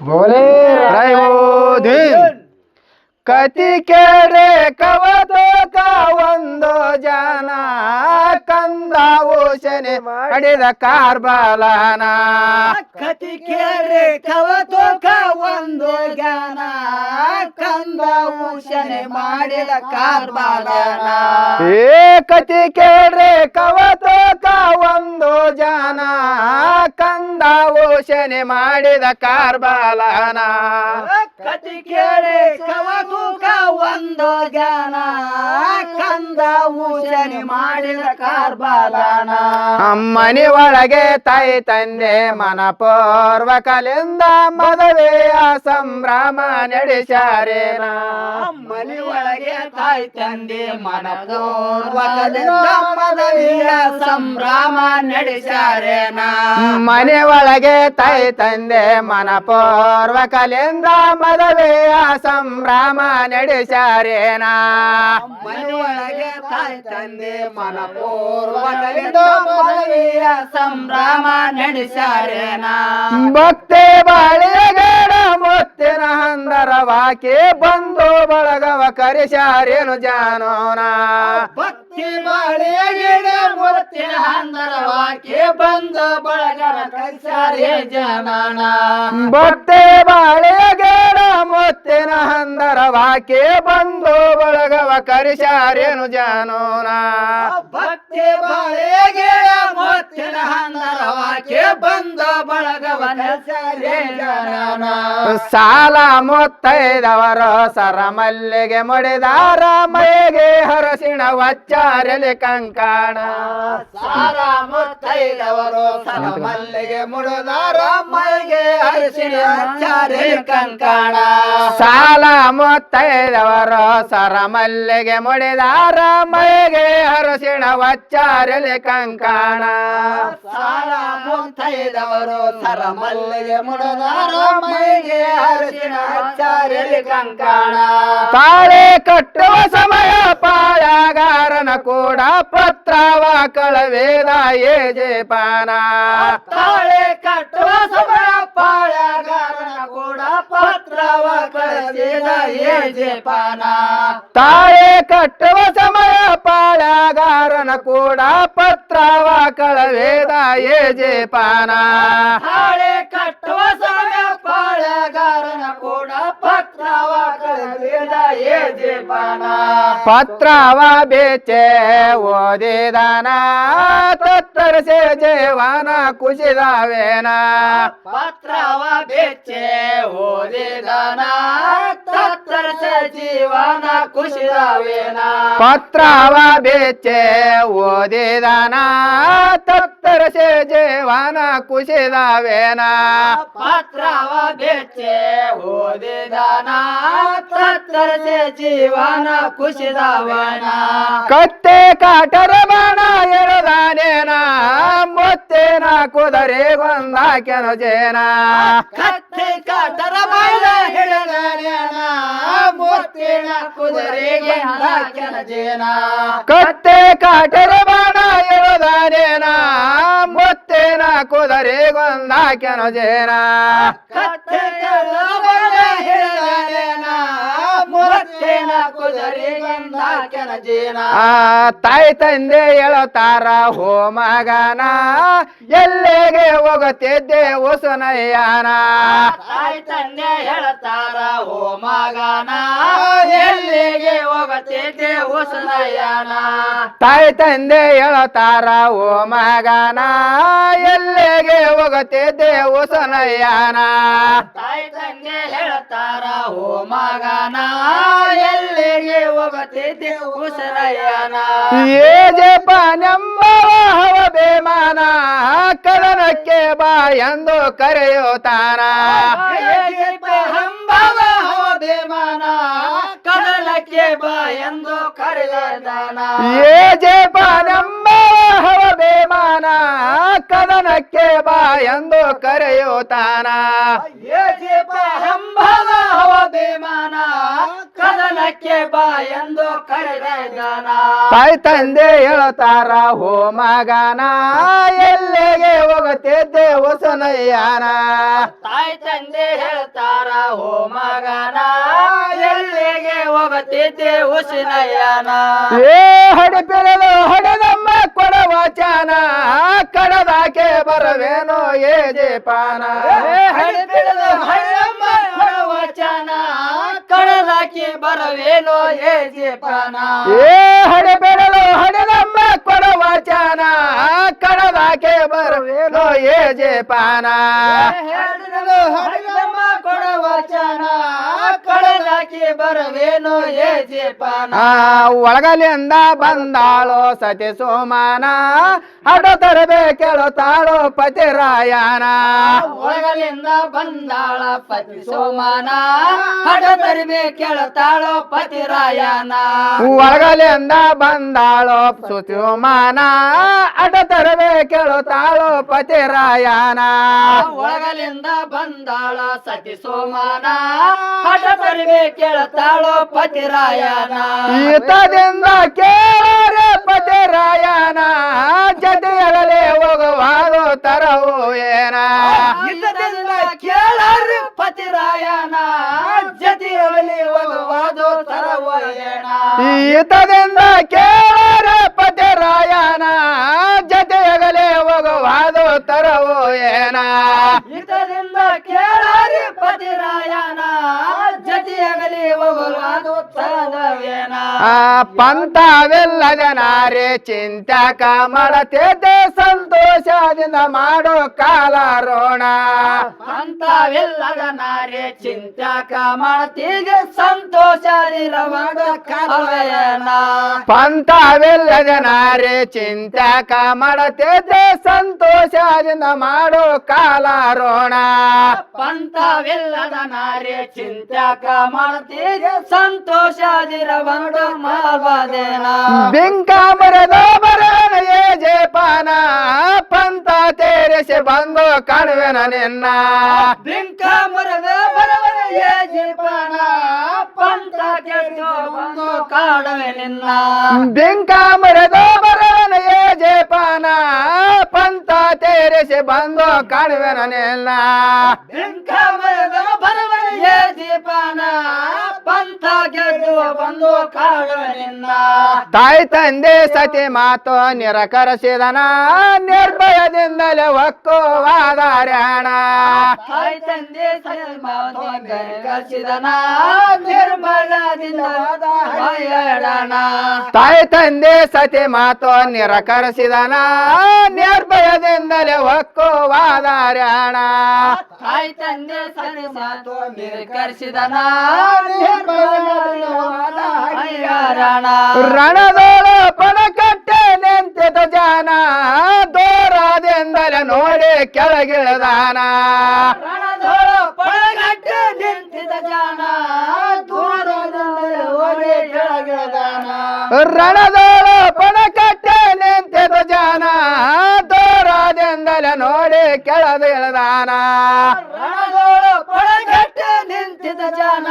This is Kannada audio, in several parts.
ಬೋಲೆ ರಾಯಬೋಧೀನ್ ಕತಿ ಕೇಳ್ರೆ ಕವತೋಕ ಒಂದು ಜನ ಕಂದ ಓಶನೆ ಮಾಡಿದ ಕಾರ್ಬಾಲನ ಕತಿ ಕೇಳ್ರಿ ಕವತೋಕ ಒಂದು ಜ್ಞಾನ ಕಂದ ಭೂಷಣೆ ಮಾಡಿದ ಕಾರ್ಬಾಲನ ಏ ಕತಿ ಕೇಳ್ರೆ ಕವತೋಕ ಒಂದು ಜನ ಕಂದ ಓಷಣೆ ಮಾಡಿದ ಕಾರ್ಬಾಲನ. ಕತಿ ಕೇಳಿ ಕವತೂಕ ಒಂದು ಜ್ಞಾನ ಕಂದ ಊಚನೆ ಮಾಡಿದ ಕಾರ್ಬಾಲನ ಅಮ್ಮನಿ ಒಳಗೆ ತಾಯಿ ತಂದೆ ಮನಪೂರ್ವಕಲಿಂದ ಮದುವೆಯ ಸಂಭ್ರಮ ನಡೆಸಾರೇನ. ಅಮ್ಮನಿ ಒಳಗೆ ತಾಯಿ ತಂದೆ ಮನಪೂರ್ವಕದಿಂದ ಮದುವೆಯ ಸಂಭ್ರಮ ನಡೆಸಾರೇನ. ಮನೆ ಒಳಗೆ ತಾಯಿ ತಂದೆ ಮನಪೂರ್ವಕಲಿಂದ ಮದುವೆಯ ಸಂಭ್ರಮ ನಡೆಸಾರೇನಾ ಮನೆಯೊಳಗೆ ತಾಯಿ ತಂದೆ ಮನಪೂರ್ವಕದಿಂದ ಮದುವೆಯ ಸಂಭ್ರಮ ನಡೆಸಾರೇನಾ ಭಕ್ತಿ ಬಾಳೆಗಡ ಮುತ್ತಿನ ಹಂದರ ವಾಕೆ ಬಂದು ಬಳಗವ ಕರೆಸಾರೇನು ಜಾನೋನ? ಭಕ್ತಿ ಬಾಳೆಗಿಡ ಮುತ್ತಿನ ಹಂದರವಾಕೆ ಬಂದ ಬಳಗರ ಕಲ್ಸಾರೆ ಜನನ. ಬತ್ತೆ ಬಾಳೆ ಗಿಡ ಮುತ್ತಿನ ಹಂದರ ವಾಕೆ ಬಂದು ಬಳಗವ ಕರಿಸಾರೇನು ಜಾನೋನ ಭಕ್ತಿ ಬಾಳೆಗಿಡ ಮತ್ತೆ ಹಂದರವಾಕೆ ಬಂದ ಬಳಗವ ಸಾಲ ಮೊತ್ತೈದವರ ಸರ ಮಲ್ಲಿಗೆ ಮುಡಿದಾರ ಮೈಗೆ ಹರಸಿಣ ವಚ್ಚಾರಲಿ ಕಂಕಣ. ಸಾಲ ಮೊತ್ತೈದವರ ಸರ ಮಲ್ಲಿಗೆ ಮುಡಿದಾರ ಮೈಗೆ ಹರಸಿಣ ವಚ್ಚಾರಲಿ ಕಂಕಣ. ಸಾಲ ಮೊತ್ತೈದವರು ಸರ ಮಲ್ಲಿಗೆ ಮುಡಿದಾರ ಮೈಗೆ ಹರಸಿಣ ವಚ್ಚಾರಲಿ ಕಂಕಣ ಸಾಲ ಮುತ್ತೈದವರು ಸರ ಮಲ್ಲಿಗೆ ಮುಡಿದಾರ ಮೈಗೆ ಅರಿಸಿನ ಚಾರೆ ಕಂಕಣ ತಾಳೆ ಕಟ್ಟುವ ಸಮಯ ಪಾಳಗಾರನ ಕೂಡ ಪತ್ರವ ಕಳವೇದ ಏಜೆ ಪಾನ ತಾಳೆ ಕಟ್ಟುವ ಸಮಯ ಪಾಳಗಾರನ ಕೂಡ उतरावा कळसेला ये जे पाना. ताळे कट्टव समय पाळ्या गारण कोडा पत्रावा कळवेदा ये जे पाना. ताळे पत्रावा ಪತ್ರವ ಬೇಚೆ ಓದಿದನ ತತ್ತರಿಸಿ ಜೀವನ ಕುಸಿದವೇನ ಪತ್ರವ ಬೆಚ್ಚೆ ಓದಿದನ ತತ್ತರಸ ಜೀವನ ಕುಶಿದವೇನ ಪತ್ರವ ಬೇಚೆ ಓದಿದನ ತತ್ತರಿಸಿ ಜೇವಾನ ಕುಸಿದವೇನ? ಪತ್ರವ ಬೆಚ್ಚೆ ಓದಿದನ ತತ್ತರಸ ಜೀವನ ಕುಶಿದವೇನ ಕತ್ತೆ ಕಾಟರ ಬಾಣ ಎಳದಾನೇನ ಮುತ್ತೇನ ಕುದರೆ ಗೊಂದಾಕೆನು ಜೇನ. ಕತ್ತೆ ಕಾಟರ ಬಾಯ್ದ ಹಿಡದನೇನ ಕುದರೆ ಕುದುರೆಗೆ ಕೆನ ಜೇನ. ಕತ್ತೆ ಕಾಟರ ಬಾಣ ಎಳದಾನೇನ ಮುತ್ತೇನ ಕುದರೆ ಗೊಂದಾಕೆನು ಜೇನ ತಾಯಿ ತಂದೆ ಹೇಳುತ್ತಾರ ಹೋ ಮಗನ ಎಲ್ಲಿಗೆ ಹೋಗುತ್ತಿದ್ದೆ ಹೊಸನಯ್ಯನ? ತಾಯಿ ತಂದೆ ಹೇಳುತ್ತಾರ ಹೋ ಮಗನ ಎಲ್ಲಿಗೆ ಹೋಗುತ್ತಿದ್ದೆ ಉಸನಯ್ಯನ ತಾಯಿ ತಂದೆ ಹೇಳತಾರ ಓ ಮಗನ ಎಲ್ಲಿಗೆ ಹೋಗುತ್ತಿದ್ದೆ ಉಸುನಯ್ಯನ ತಾಯಿ ತಂದೆ ಹೇಳತಾರ ಓ ಮಗನ ಎಲ್ಲಿಗೆ ಹೋಗುತ್ತಿದ್ದೆ ಉಸನಯ್ಯನ ಏ ನೆಂಬವ ಹವ ಬೇಮಾನ ಕದನಕ್ಕೆ ಬಾ ಎಂದು ಕರೆಯುತ್ತಾನ. జయపాయందు కరిదానా ఏ జయపానమ్మ ಹವ ಬೇಮಾನ ಕದನಕ್ಕೆ ಬಾ ಎಂದು ಕರೆಯುತ್ತಾನ ಹವ ಬೇಮಾನ ಕದನಕ್ಕೆ ಬಾ ಎಂದು ಕರೆದಾನ ತಾಯಿ ತಂದೆ ಹೇಳುತ್ತಾರ ಹೋ ಮಗನ ಎಲ್ಲಿಗೆ ಹೋಗುತ್ತಿದ್ದೆ ಹೊಸನಯ್ಯನ? ತಾಯಿ ತಂದೆ ಹೇಳ್ತಾರ ಹೋ ಮಗನ ಎಲ್ಲಿಗೆ ಹೋಗುತ್ತಿದ್ದೆ ಹೊಸನಯ್ಯನ? ಏ ಹಡಿಪಿರಲು ಹಡದಮ್ಮ ಕೊಡವ ಚಾನ ಕಡದಾಕೆ ಬರವೇನೋ ಏ ಜೇಪಾನ. ವಚನ ಕಡದಾಕಿ ಬರವೇನೋ ಏ ಜೇಪಾನ. ಏ ಹಡಿಪಿರಲು ಕೊಡ ಕೊಡವ ಚಾನ ಕಡದಾಕೆ ಬರವೇನೋ ಏ ಜೇಪಾನ. ಹಡೆ ಕಡದಾಕಿ ಬರವೇನೋ ಏ ಜೀಪನ? ಆ ಒಳಗಲಿಂದ ಬಂದಾಳೋ ಸತಿ ಸೋಮಾನ. ಹಡ ತರಬೇ ಕೇಳುತ್ತಾಳೋ ಪತಿರಾಯನ ಒಳಗಲಿಂದ ಬಂದಾಳ ಪತಿ ಸೋಮಾನ. ಹಡ ಪತಿ ಕೇಳುತ್ತಾಳೋ ಪತಿರಾಯನ ಒಳಗಲಿಂದ ಬಂದಾಳೋ ಸುತಿಮಾನ ಅಡ ತರಬೇ ಕೇಳುತ್ತಾಳೋ ಪತಿರಾಯನ ಒಳಗಲಿಂದ ಬಂದಾಳ ಸತಿ ಸೋಮಾನ. ಹಠ ತರಿಬೆ ಕೇಳುತ್ತಾಳೋ ಪತಿರಾಯನ. ಈತದಿಂದ ಕೇಳರೆ ಪತಿರಾಯನ. ಜತೆಯಗಲೇ ಹೋಗುವಾಗೋ ತರವು ಏನ? ಪತಿ ರಾಯಣ ಪತಿರಾಯನ. ಹೋಗುವಾದೋ ತರವು ಏನ? ಈತದಿಂದ ಕೇಳರೆ ಪತಿರಾಯನ. ಜತೆಯಗಲೇ ಹೋಗುವಾದು ತರವು ಏನ? ಇದರಿಂದ ಕೇಳಾರಿ ಪತಿರಾಯನ ಜತಿಯಾಗಲಿ ತರವೇನ ಆ ಪಂಥವೆಲ್ಲದ ನಾರಿ ಚಿಂತಕ ಮಾಡತೇತೆ ಸಂತೋಷದಿಂದ ಮಾಡೋ ಕಾಲ ರೋಣ ಪಂಥವೆಲ್ಲ ಜನಾರೆ ಚಿಂತಕ ಮಾಡ್ತೀಗ ಸಂತೋಷದಿರವಾದ ಪಂಥವೆಲ್ಲ ಜನಾರೆ ಚಿಂತಕ ಮಾಡತೇತೆ ಮಾಡತಿದ್ದೆ ಸಂತೋಷದಿಂದ ಮಾಡೋ ಕಾಲ ರೋಣ. ಪಂಥವೆಲ್ಲದ ನಾರಿ ಮಾಡ್ತೀರಿ ಮಾಡ್ತೀಗ ಸಂತೋಷದಿರವಾದ ಮಾಲ್ವಾದೇನ ಬಿಂಕ ಮರದ ಬರನಯೇ ಜೇಪಾನ ಪಂಥ ತೇರಿಸಿ ಬಂದು ಕಾಣುವೆನ ನಿನ್ನ. ಬಿಂಕ ಮರದ ಬರವನೆಯ ಜೇಪಾನ ಪಂಥ ಕೆಟ್ಟು ಬಂದು ಕಾಣುವೆ ನಿನ್ನ. ಬಿಂಕ ಮರದ ಬರನಯೇ ಜೇಪಾನ ಪಂಥ ತೇರಿಸಿ ಬಂದು ಕಾಣುವೆನ ನಿನ್ನ ಬಿಂಕ ಮರದ ಬರವನೆಯ ಜೀವನ ಪಂಥ ಗೆಲ್ಲುವ ಬಂದು ಕಾಡುವೆ ನಿನ್ನ ತಾಯಿ ತಂದೆ ಸತಿ ಮಾತು ನಿರಕರಿಸಿದನ ನಿರ್ಭಯದಿಂದಲೇ ಒಕ್ಕುವಾದಾರ್ಯಾಣ ತಾಯಿ ತಂದೆ ಸತಿ ಕಲಿಸಿದನ ನಿರ್ಮಲದಿಂದ ಭಯಡಣ ತಾಯಿ ತಂದೆ ಸತಿ ಮಾತು ನಿರಕರಿಸಿದನ ನಿರ್ಭಯದಿಂದಲೇ ಒಕ್ಕುವಾದಾರ್ಯಾಣ ತಾಯಿ ತಂದೆ ಸತಿ ಮಾತು ನಿರಾಕರಿಸಿದನ ರಣದೋಳು ಪಣಕಟ್ಟೆ ನಿಂತಿದ ಜಾನ ದೂರದಿಂದಲೇ ನೋಡಿ ಕೆಳಗಿಳದಾನ. ಜಾನ ಓಡಿ ಕೆಳಗಿಳಿದಾನ. ರಣದೋಳು ಪಣಕಟ್ಟೆ ನಿಂತಿದ ಜಾನ ದೂರದಿಂದಲೇ ನೋಡಿ ಕೆಳಗಿಳಿದಾನ. ರಣದೋಳ ಪಳಗಟ್ಟೆ ನಿಂತಿದ ಜಾನ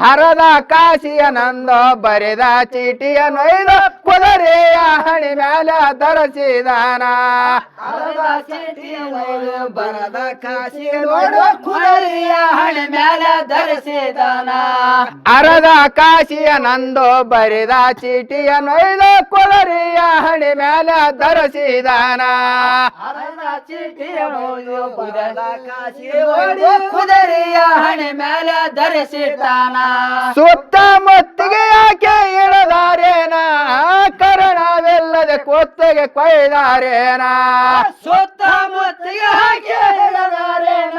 ಹರದ ಕಾಶಿಯ ನಂದು ಬರೆದ ಚೀಟಿಯ ನೊಯ್ದ ಕುದುರೆಯ ಹಣಿ ಮ್ಯಾಲ ಧರಿಸಿದಾನ. ನೋಡು ಬರದ ಕಾಶಿಯ ನೋಡು ಕುದುರೆಯ ಹಣಿ ಮೇಲೆ ಧರಿಸಿದಾನ. ಅರದ ಕಾಶಿಯ ನಂದು ಬರೆದ ಚೀಟಿಯ ನೊಯ್ದ ಕುದುರೆಯ ಹಣಿ ಮ್ಯಾಲ ಧರಿಸಿದಾನ. ಅರದ ಚೀಟಿ ಕುದುರೆಯ ಹಣೆ ಮೇಲೆ ಧರಿಸಿದ್ದಾನ. ಸುತ್ತ ಮುತ್ತಿಗೆ ಯಾಕೆ ಇಳದಾರೇನ? ಕರಣವಿಲ್ಲದೆ ಕೊತ್ತಿಗೆ ಕೊಯ್ದಾರೇನ? ಸುತ್ತಮುತ್ತಿಗೆ ಯಾಕೆ ಇಳದಾರೇನ?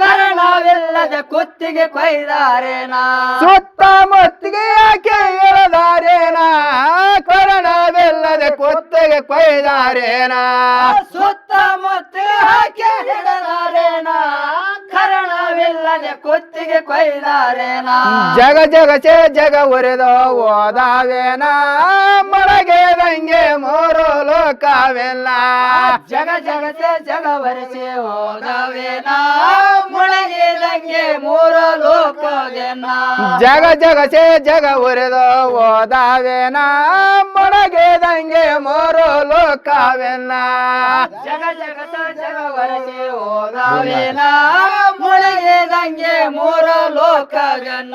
ಕರಣವಿಲ್ಲದೆ ಕುತ್ತಿಗೆ ಕೊಯ್ದಾರೇನ? ಸುತ್ತಮುತ್ತಿಗೆ ಯಾಕೆ ಇಳದಾರೇನ? ಕರಣವಿಲ್ಲದೆ ಕೊತ್ತಿಗೆ ಕೊಯ್ದಾರೇನ? ಸುತ್ತಮುತ್ತಿಗೆ ಹಾಕಿ ಹಿಡದಾರೇನ ಕರಣವಿಲ್ಲ ಕೊತ್ತಿಗೆ ಕೊಯ್ದಾರೇನ? ಜಗ ಜಗಸೆ ಜಗ ಉರಿದು ಓದಾವೇನ ಮೊಳಗೆದಂಗೆ ಮೂರು ಲೋಕವೆಲ್ಲ ಜಗ ಜಗತೆ ಜಗ ವರಿಸಿ ಹೋದವೇನ ಮುಳಗಿದಂಗೆ ಮೂರ ಲೋಕದೇನ ಜಗ ಜಗಸೆ ಜಗ ಉರಿದು ಹೋದವೇನ ಮುಳಗಿದಂಗೆ ಮೂರು ಲೋಕವೆಲ್ಲ. ಜಗ ಜಗತ ಜಗ ವರಿಸಿ ಹೋದವೇನ ಮುಳಗಿದಂಗೆ ಮೂರ ಲೋಕದನ್ನ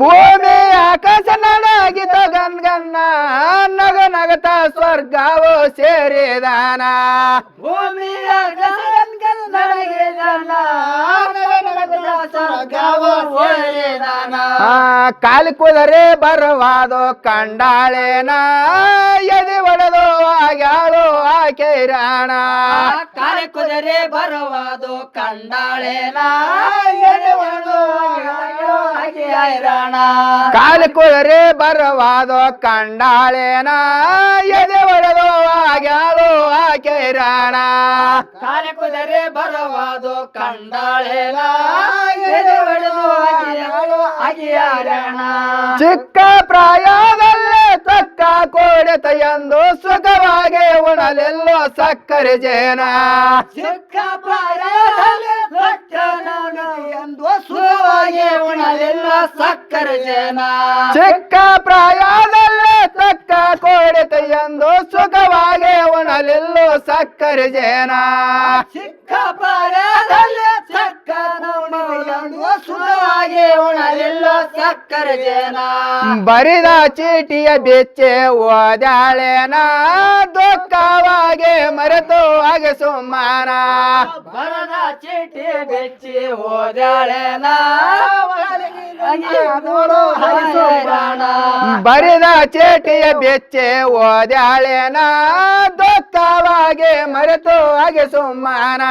ಭೂಮಿ ಆಕಾಶ ನನಗಿತ ಗನ್ಗನ್ನ ನಗ ನಗತ ಸ್ವರ್ಗವು ಸೇರಿದಾನ. ಭೂಮಿಯ ಕಾಲಿ ಕುದರೆ ಬರವಾದು ಕಂಡಾಳೇನ. ಎದೆ ಒಡೆದು ಆಗ್ಯಾಳು ಆಕೆ ರಾಣ ಕಾಲಿ ಕುದರೆ ಬರುವುದು ಕಂಡಾಳೇನ. ಎದೆ ಕಾಲಿ ಕುದರೆ ಬರವಾದ ಕಂಡಾಳೇನ? ಎದೆ ಒಡೆದು ಆಗ್ಯಾಳು ಆಕೆ ರಾಣ ಕಾಲೆ ಕುದುರೆ ಬರವಾದ ಕಂಡಾಳೇನ? ಎದೆ ಹೊಡೆದು ಹೈರಾಣ. ಚಿಕ್ಕ ಪ್ರಾಯದಲ್ಲೇ ತಕ್ಕ ಕೋಡೆತ ಎಂದು ಸುಖವಾಗಿ ಉಣಲೆಲ್ಲೋ ಸಕ್ಕರೆ ಜೇನ. ಚಿಕ್ಕ ಪ್ರಾಯದಲ್ಲೇ ಎಂದು ಸುಖವಾಗಿ ಉಣಲಿಲ್ಲ ಸಕ್ಕರೆ ಜನ. ಚಿಕ್ಕ ಪ್ರಾಯದಲ್ಲೇ ತಕ್ಕ ಕೋಡೆತ ಎಂದು ಸುಖವಾಗಿ ಉಣಲಿಲ್ಲೋ ಸಕ್ಕರೆ ಜೇನ. ಚಿಕ್ಕ ಪ್ರಾಯದಲ್ಲಿ ತಕ್ಕ ಸುಖವಾಗಿ ಉಣಲಿಲ್ಲ ಸಕ್ಕರೆ ಜೇನ. ಬರಿದ ಚೀಟಿಯ ಬೆಚ್ಚೆ ಓದಾಳೇನ ದುಃಖವಾಗಿ ಮರೆತು ಹಾಗೆ ಸುಮ್ಮನ. ಬರದ ಚೀಟಿ ಬೆಚ್ಚಿ ಓದಾಳೇನ ನೋಡು ಹರಿಸೋಣ ಬರಿದ ಚೇಟಿಯ ಬೆಚ್ಚೆ ಓದಾಳೇನ ದುಃಖವಾಗಿ ಮರೆತು ಹಾಗೆ ಸುಮ್ಮನ.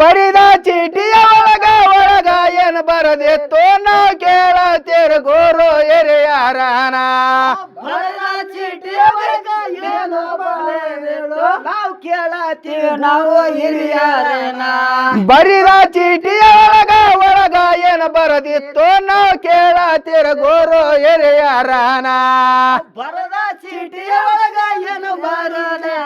ಬರಿದ ಚೀಟಿಯ ಒಳಗ ಒಳಗ ಏನು ಬರದಿತ್ತು ನಾವು ಕೇಳತ್ತೀರ ಗೋರು ಹಿರಿಯರನ ಚೀಟಿಯ ಒಳಗ ಏನು ಬರೆದಿಡು ನಾವು ಕೇಳತ್ತೀವಿ ನಾವು ಹಿರಿಯರೇನ? ಬರಿದ ಚೀಟಿಯ ಒಳಗ ಒಳಗ ಏನ ಬರದಿತ್ತು ನಾವು ಕೇಳತ್ತೀರ ಗೋರು ಹಿರಿಯರನ? ಬರದ ಚೀಟಿಯ ಒಳಗ ಏನು ಬರದೆ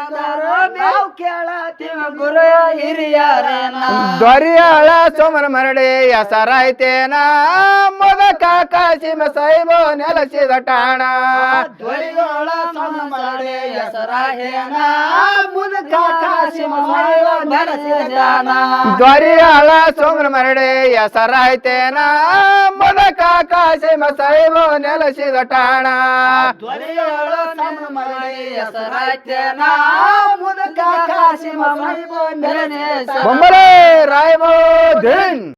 ನಾವು ಕೇಳತ್ತೀವಿ ಗುರು ಹಿರಿಯರೇನ? ದೊರಿಯಾಳ ಸೋಮನ ಮರಡಿ ಹೆಸರಾಯ್ತೇನ? ಮೊದಕ ಕಾಕಾಶಿಮ ಸೈಬೋ ನೆಲಸಿದ ಟಾಣ ಧ್ವನಿಗಳ ಸಣ್ಣ ಮಾಡಿ ಹೆಸರಾಗೇನ ಮುದುಕ ಕಾಸಿಮ ಮೈವ ಬೆಳೆಸಿದ ಜಾನ ದೊರಿಯಾಳ ಸೋಮನ ಮರಡಿ ಹೆಸರಾಯ್ತೇನ ಮೊದಕ ಕಾಸಿಮ ಸೈಬೋ ನೆಲಸಿದ ಟಾಣ ಧ್ವನಿಗಳ ಸಣ್ಣ ಮಾಡಿ ಹೆಸರಾಗ್ತೇನ ಮುದುಕ ಕಾಸಿಮ ಮೈವ ಬೆಳೆಸಿದ ಬೊಂಬಲೆ ರಾಯಮೋ ದಿನ್